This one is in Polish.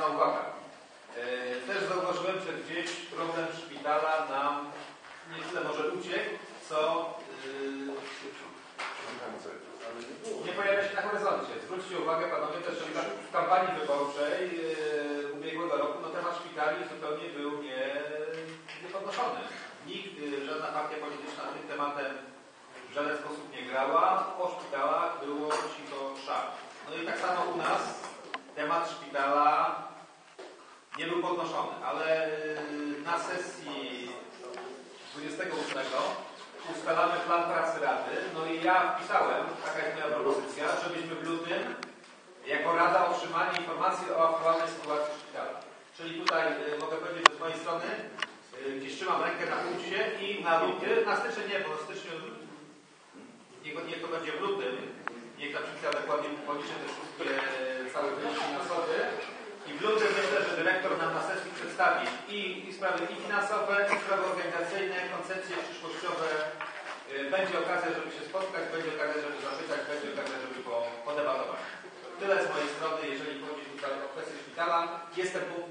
jedna uwaga. E, Też zauważyłem, że gdzieś problem szpitala nam nie tyle może uciekł, co yy, nie pojawia się na horyzoncie. Zwróćcie uwagę panowie też, że w kampanii wyborczej yy, ubiegłego roku no, temat szpitali zupełnie był nie, nie podnoszony. Nikt, żadna partia polityczna tym tematem w żaden sposób nie grała. O szpitalach było cicho szar. No i tak samo u nas temat szpitala nie był podnoszony, ale yy, na sesji 28 ustalamy plan pracy Rady. No i ja wpisałem, taka jest moja propozycja, żebyśmy w lutym jako Rada otrzymali informacje o aktualnej sytuacji szpitala. Czyli tutaj y, mogę powiedzieć, że z mojej strony y, gdzieś trzymam rękę na pulsie i na luty, na styczeń nie, bo w styczniu niech, niech to będzie w lutym, niech ta przykład dokładnie policzy te wszystkie całe wyniki finansowe i w lutym myślę, że dyrektor nam na sesji przedstawi i, i sprawy i finansowe, i sprawy organizacyjne, koncepcje przyszłościowe. Y, Będzie okazja, żeby się spotkać, będzie okazja, żeby zapytać, będzie okazja, żeby po, podebatować. Tyle z mojej strony, jeżeli chodzi o kwestię szpitala. Jestem po-